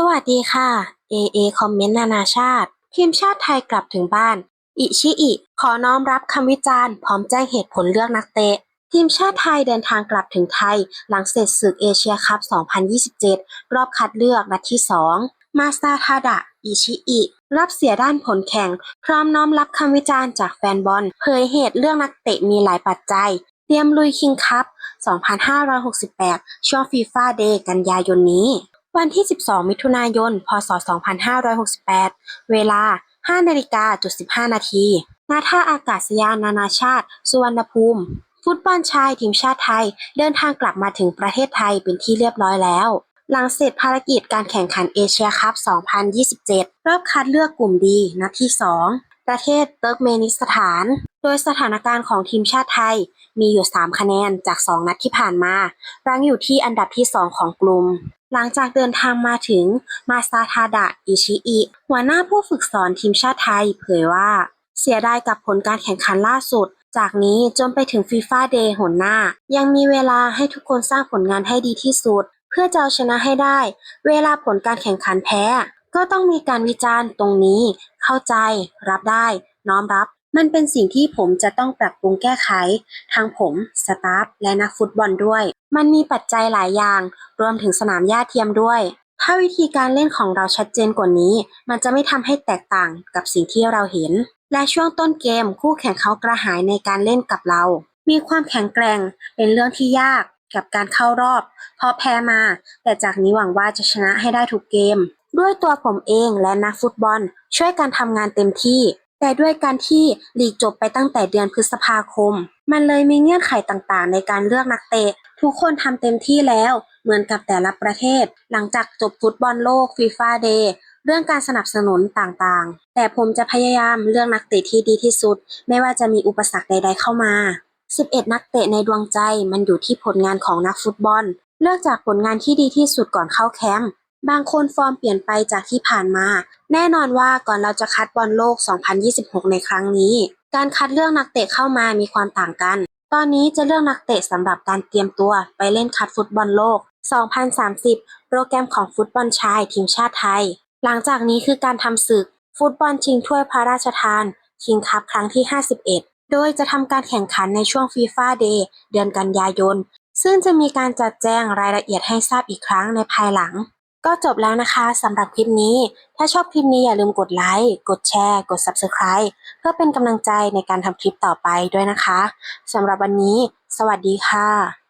สวัสดีค่ะ AA คอมเมนต์นานาชาติ ทีมชาติไทยกลับถึงบ้าน อิชิอิ ขอน้อมรับคำวิจารณ์ พร้อมแจ้งเหตุผลเลือกนักเตะ ทีมชาติไทยเดินทางกลับถึงไทย หลังเสร็จศึกเอเชียคัพ 2027 รอบคัดเลือกนัดที่ 2 มาซาทาดะ อิชิอิ รับเสียด้านผลแข่ง พร้อมน้อมรับคำวิจารณ์จากแฟนบอล เผยเหตุเรื่องนักเตะมีหลายปัจจัย เตรียมลุยคิงคัพ 2568 ช่วงฟีฟ่าเดย์กันยายนนี้ วันที่ 12 มิถุนายน พศ 2568 เวลา 5นาฬิกาจุด15 นาทีณท่าอากาศยานนานาชาติ สุวรรณภูมิ ฟุตบอลชายทีมชาติไทย เดินทางกลับมาถึงประเทศไทยเป็นที่เรียบร้อยแล้ว หลังเสร็จภารกิจการแข่งขันเอเชียคัพ 2027 รอบคัดเลือกกลุ่มดีนัดที่ 2 ประเทศเติร์กเมนิสถาน โดยสถานการณ์ของทีมชาติไทยมีอยู่ 3 คะแนนจาก 2 นัดที่ผ่านมา รั้งอยู่ที่อันดับที่ 2 ของกลุ่ม หลังจากเดินทางมาถึงมาซาทาดะอิชิอิ หัวหน้าผู้ฝึกสอนทีมชาติไทยเผยว่า เสียดายกับผลการแข่งขันล่าสุด จากนี้จนไปถึงฟีฟ่าเดย์หนหน้า ยังมีเวลาให้ทุกคนสร้างผลงานให้ดีที่สุด เพื่อจะเอาชนะให้ได้ เวลาผลการแข่งขันแพ้ก็ต้องมีการวิจารณ์ตรงนี้ เข้าใจ รับได้ น้อมรับ มันเป็นสิ่งที่ผมจะต้องปรับปรุงแก้ไขทั้งผม สตาฟ และนักฟุตบอลด้วย มันมีปัจจัยหลายอย่าง รวมถึงสนามหญ้าเทียมด้วย ถ้าวิธีการเล่นของเราชัดเจนกว่านี้ มันจะไม่ทำให้แตกต่างกับสิ่งที่เราเห็น และช่วงต้นเกมคู่แข่งเขากระหายในการเล่นกับเรา มีความแข็งแกร่ง เป็นเรื่องที่ยากกับการเข้ารอบ เพราะแพ้มา แต่จากนี้หวังว่าจะชนะให้ได้ทุกเกม ด้วยตัวผมเองและนักฟุตบอล ช่วยกันทำงานเต็มที่ แต่ด้วยการที่ลีกจบไปตั้งแต่เดือนพฤษภาคม มันเลยมีเงื่อนไขต่างๆ ในการเลือกนักเตะ ทุกคนทำเต็มที่แล้ว เหมือนกับแต่ละประเทศ หลังจากจบฟุตบอลโลกฟีฟ่าเดย์เรื่องการสนับสนุนต่างๆ แต่ผมจะพยายามเลือกนักเตะที่ดีที่สุด ไม่ว่าจะมีอุปสรรคใด ๆ เข้ามา 11 นักเตะในดวงใจมันอยู่ที่ผลงานของนักฟุตบอล เลือกจากผลงานที่ดีที่สุดก่อนเข้าแคมป์ บางคนฟอร์มเปลี่ยนไปจากที่ผ่านมา แน่นอนว่าก่อนเราจะคัดบอลโลก 2026 ในครั้งนี้ การคัดเลือกนักเตะเข้ามามีความต่างกัน ตอนนี้จะเลือกนักเตะสำหรับการเตรียมตัวไปเล่นคัดฟุตบอลโลก 2030 โปรแกรมของฟุตบอลชายทีมชาติไทย หลังจากนี้คือการทำศึก ฟุตบอลชิงถ้วยพระราชทานคิงคัพครั้งที่ 51 โดยจะทำการแข่งขันในช่วงฟีฟ่าเดย์เดือนกันยายน ซึ่งจะมีการจัดแจ้งรายละเอียดให้ทราบอีกครั้งในภายหลัง ก็จบแล้วนะคะสำหรับคลิปนี้ ถ้าชอบคลิปนี้อย่าลืมกดไลค์ กดแชร์ กด Subscribe เพื่อเป็นกำลังใจในการทำคลิปต่อไปด้วยนะคะสำหรับวันนี้ สวัสดีค่ะ